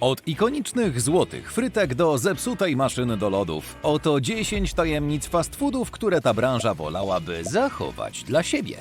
Od ikonicznych złotych frytek do zepsutej maszyny do lodów. Oto 10 tajemnic fast foodów, które ta branża wolałaby zachować dla siebie.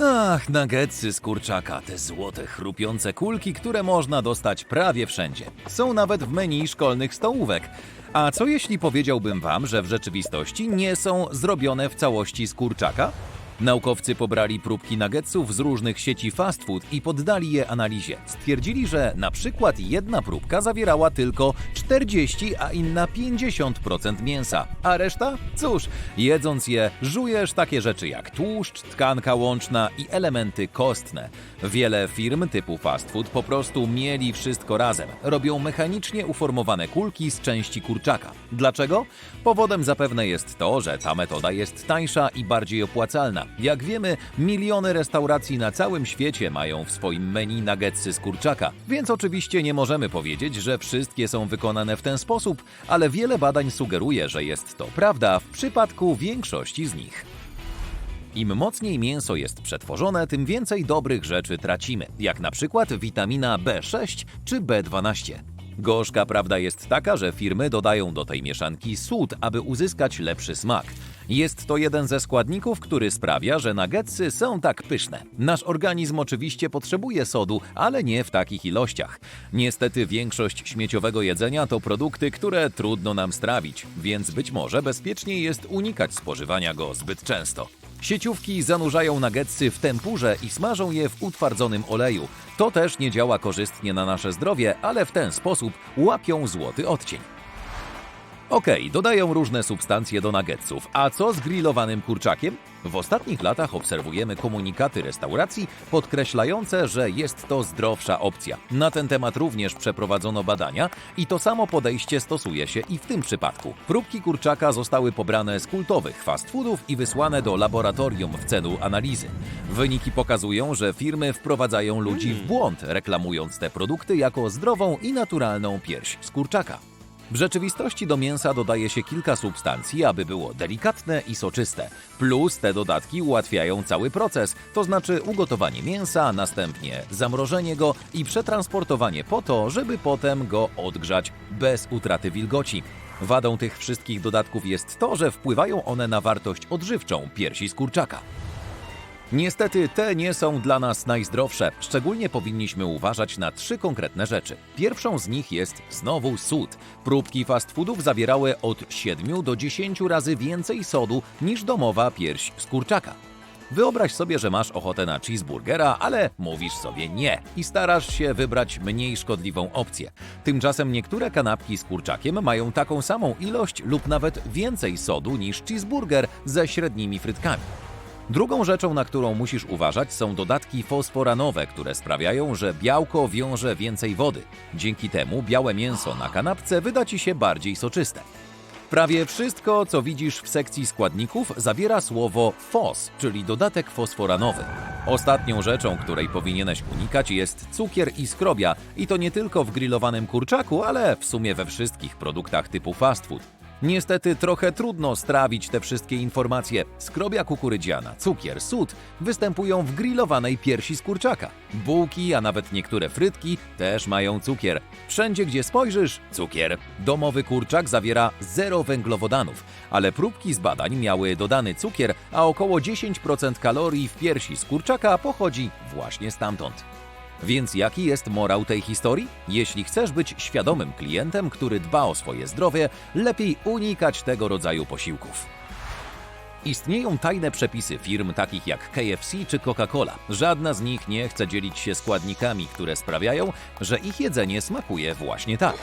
Ach, nuggetsy z kurczaka, te złote, chrupiące kulki, które można dostać prawie wszędzie. Są nawet w menu szkolnych stołówek. A co jeśli powiedziałbym wam, że w rzeczywistości nie są zrobione w całości z kurczaka? Naukowcy pobrali próbki nuggetsów z różnych sieci fast food i poddali je analizie. Stwierdzili, że na przykład jedna próbka zawierała tylko 40, a inna 50% mięsa. A reszta? Cóż, jedząc je, żujesz takie rzeczy jak tłuszcz, tkanka łączna i elementy kostne. Wiele firm typu fast food po prostu mieli wszystko razem. Robią mechanicznie uformowane kulki z części kurczaka. Dlaczego? Powodem zapewne jest to, że ta metoda jest tańsza i bardziej opłacalna. Jak wiemy, miliony restauracji na całym świecie mają w swoim menu nuggetsy z kurczaka, więc oczywiście nie możemy powiedzieć, że wszystkie są wykonane w ten sposób, ale wiele badań sugeruje, że jest to prawda w przypadku większości z nich. Im mocniej mięso jest przetworzone, tym więcej dobrych rzeczy tracimy, jak na przykład witamina B6 czy B12. Gorzka prawda jest taka, że firmy dodają do tej mieszanki sód, aby uzyskać lepszy smak. Jest to jeden ze składników, który sprawia, że nuggetsy są tak pyszne. Nasz organizm oczywiście potrzebuje sodu, ale nie w takich ilościach. Niestety większość śmieciowego jedzenia to produkty, które trudno nam strawić, więc być może bezpieczniej jest unikać spożywania go zbyt często. Sieciówki zanurzają nuggetsy w tempurze i smażą je w utwardzonym oleju. To też nie działa korzystnie na nasze zdrowie, ale w ten sposób łapią złoty odcień. Okej, dodają różne substancje do nuggetsów, a co z grillowanym kurczakiem? W ostatnich latach obserwujemy komunikaty restauracji podkreślające, że jest to zdrowsza opcja. Na ten temat również przeprowadzono badania i to samo podejście stosuje się i w tym przypadku. Próbki kurczaka zostały pobrane z kultowych fast foodów i wysłane do laboratorium w celu analizy. Wyniki pokazują, że firmy wprowadzają ludzi w błąd, reklamując te produkty jako zdrową i naturalną pierś z kurczaka. W rzeczywistości do mięsa dodaje się kilka substancji, aby było delikatne i soczyste. Plus te dodatki ułatwiają cały proces, to znaczy ugotowanie mięsa, następnie zamrożenie go i przetransportowanie po to, żeby potem go odgrzać bez utraty wilgoci. Wadą tych wszystkich dodatków jest to, że wpływają one na wartość odżywczą piersi z kurczaka. Niestety te nie są dla nas najzdrowsze. Szczególnie powinniśmy uważać na trzy konkretne rzeczy. Pierwszą z nich jest znowu sód. Próbki fast foodów zawierały od 7 do 10 razy więcej sodu niż domowa pierś z kurczaka. Wyobraź sobie, że masz ochotę na cheeseburgera, ale mówisz sobie nie i starasz się wybrać mniej szkodliwą opcję. Tymczasem niektóre kanapki z kurczakiem mają taką samą ilość lub nawet więcej sodu niż cheeseburger ze średnimi frytkami. Drugą rzeczą, na którą musisz uważać, są dodatki fosforanowe, które sprawiają, że białko wiąże więcej wody. Dzięki temu białe mięso na kanapce wyda ci się bardziej soczyste. Prawie wszystko, co widzisz w sekcji składników, zawiera słowo fos, czyli dodatek fosforanowy. Ostatnią rzeczą, której powinieneś unikać, jest cukier i skrobia, i to nie tylko w grillowanym kurczaku, ale w sumie we wszystkich produktach typu fast food. Niestety trochę trudno strawić te wszystkie informacje. Skrobia kukurydziana, cukier, sód występują w grillowanej piersi z kurczaka. Bułki, a nawet niektóre frytki też mają cukier. Wszędzie gdzie spojrzysz, cukier. Domowy kurczak zawiera zero węglowodanów, ale próbki z badań miały dodany cukier, a około 10% kalorii w piersi z kurczaka pochodzi właśnie stamtąd. Więc jaki jest morał tej historii? Jeśli chcesz być świadomym klientem, który dba o swoje zdrowie, lepiej unikać tego rodzaju posiłków. Istnieją tajne przepisy firm takich jak KFC czy Coca-Cola. Żadna z nich nie chce dzielić się składnikami, które sprawiają, że ich jedzenie smakuje właśnie tak.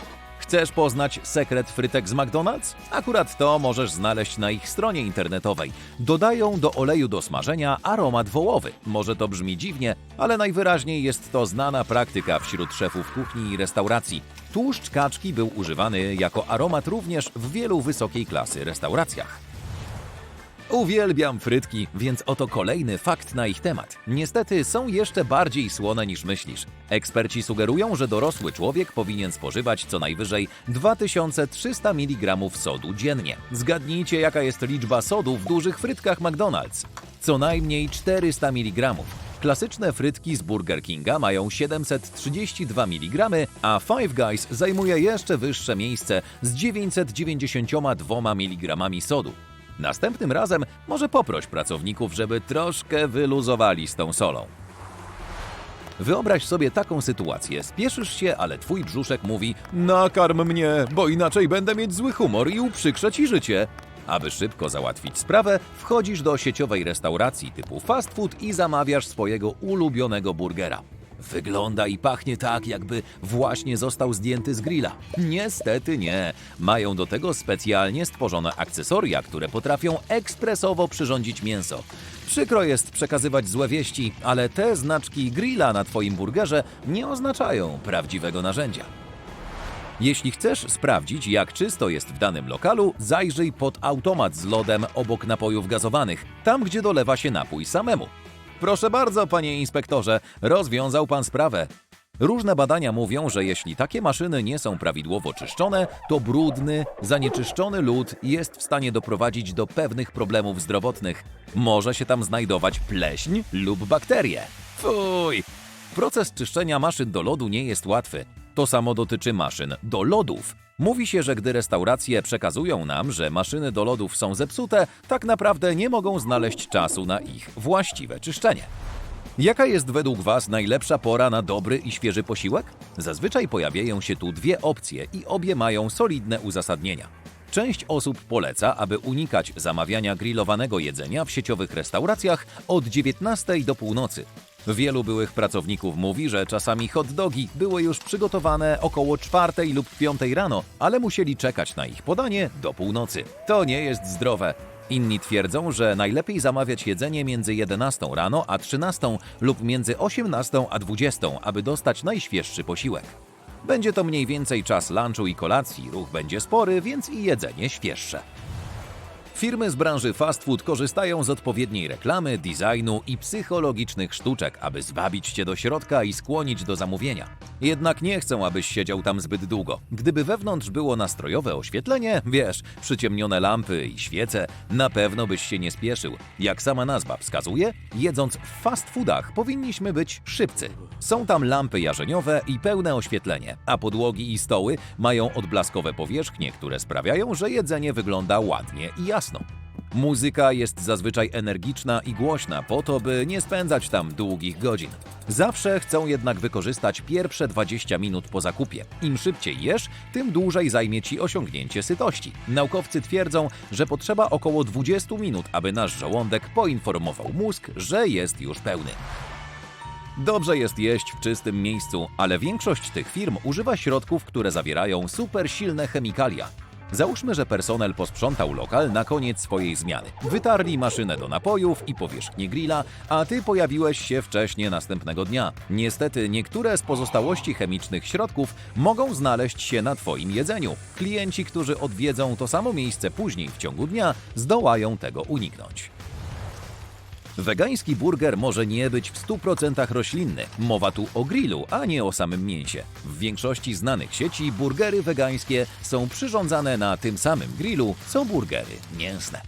Chcesz poznać sekret frytek z McDonald's? Akurat to możesz znaleźć na ich stronie internetowej. Dodają do oleju do smażenia aromat wołowy. Może to brzmi dziwnie, ale najwyraźniej jest to znana praktyka wśród szefów kuchni i restauracji. Tłuszcz kaczki był używany jako aromat również w wielu wysokiej klasy restauracjach. Uwielbiam frytki, więc oto kolejny fakt na ich temat. Niestety są jeszcze bardziej słone niż myślisz. Eksperci sugerują, że dorosły człowiek powinien spożywać co najwyżej 2300 mg sodu dziennie. Zgadnijcie, jaka jest liczba sodu w dużych frytkach McDonald's. Co najmniej 400 mg. Klasyczne frytki z Burger Kinga mają 732 mg, a Five Guys zajmuje jeszcze wyższe miejsce z 992 mg sodu. Następnym razem może poproś pracowników, żeby troszkę wyluzowali z tą solą. Wyobraź sobie taką sytuację. Spieszysz się, ale twój brzuszek mówi: Nakarm mnie, bo inaczej będę mieć zły humor i uprzykrzę ci życie. Aby szybko załatwić sprawę, wchodzisz do sieciowej restauracji typu fast food i zamawiasz swojego ulubionego burgera. Wygląda i pachnie tak, jakby właśnie został zdjęty z grilla. Niestety nie. Mają do tego specjalnie stworzone akcesoria, które potrafią ekspresowo przyrządzić mięso. Przykro jest przekazywać złe wieści, ale te znaczki grilla na Twoim burgerze nie oznaczają prawdziwego narzędzia. Jeśli chcesz sprawdzić, jak czysto jest w danym lokalu, zajrzyj pod automat z lodem obok napojów gazowanych, tam gdzie dolewa się napój samemu. Proszę bardzo, panie inspektorze, rozwiązał pan sprawę. Różne badania mówią, że jeśli takie maszyny nie są prawidłowo czyszczone, to brudny, zanieczyszczony lód jest w stanie doprowadzić do pewnych problemów zdrowotnych. Może się tam znajdować pleśń lub bakterie. Fuj! Proces czyszczenia maszyn do lodu nie jest łatwy. To samo dotyczy maszyn do lodów. Mówi się, że gdy restauracje przekazują nam, że maszyny do lodów są zepsute, tak naprawdę nie mogą znaleźć czasu na ich właściwe czyszczenie. Jaka jest według Was najlepsza pora na dobry i świeży posiłek? Zazwyczaj pojawiają się tu dwie opcje i obie mają solidne uzasadnienia. Część osób poleca, aby unikać zamawiania grillowanego jedzenia w sieciowych restauracjach od 19 do północy. Wielu byłych pracowników mówi, że czasami hot dogi były już przygotowane około 4 lub 5 rano, ale musieli czekać na ich podanie do północy. To nie jest zdrowe. Inni twierdzą, że najlepiej zamawiać jedzenie między 11 rano a 13 lub między 18 a 20, aby dostać najświeższy posiłek. Będzie to mniej więcej czas lunchu i kolacji, ruch będzie spory, więc i jedzenie świeższe. Firmy z branży fast food korzystają z odpowiedniej reklamy, designu i psychologicznych sztuczek, aby zwabić cię do środka i skłonić do zamówienia. Jednak nie chcą, abyś siedział tam zbyt długo. Gdyby wewnątrz było nastrojowe oświetlenie, wiesz, przyciemnione lampy i świece, na pewno byś się nie spieszył. Jak sama nazwa wskazuje, jedząc w fast foodach powinniśmy być szybcy. Są tam lampy jarzeniowe i pełne oświetlenie, a podłogi i stoły mają odblaskowe powierzchnie, które sprawiają, że jedzenie wygląda ładnie i jasno. Muzyka jest zazwyczaj energiczna i głośna po to, by nie spędzać tam długich godzin. Zawsze chcą jednak wykorzystać pierwsze 20 minut po zakupie. Im szybciej jesz, tym dłużej zajmie ci osiągnięcie sytości. Naukowcy twierdzą, że potrzeba około 20 minut, aby nasz żołądek poinformował mózg, że jest już pełny. Dobrze jest jeść w czystym miejscu, ale większość tych firm używa środków, które zawierają super silne chemikalia. Załóżmy, że personel posprzątał lokal na koniec swojej zmiany. Wytarli maszynę do napojów i powierzchnię grilla, a ty pojawiłeś się wcześniej następnego dnia. Niestety, niektóre z pozostałości chemicznych środków mogą znaleźć się na twoim jedzeniu. Klienci, którzy odwiedzą to samo miejsce później w ciągu dnia, zdołają tego uniknąć. Wegański burger może nie być w 100% roślinny. Mowa tu o grillu, a nie o samym mięsie. W większości znanych sieci burgery wegańskie są przyrządzane na tym samym grillu, co burgery mięsne.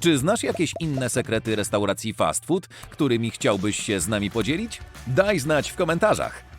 Czy znasz jakieś inne sekrety restauracji fast food, którymi chciałbyś się z nami podzielić? Daj znać w komentarzach.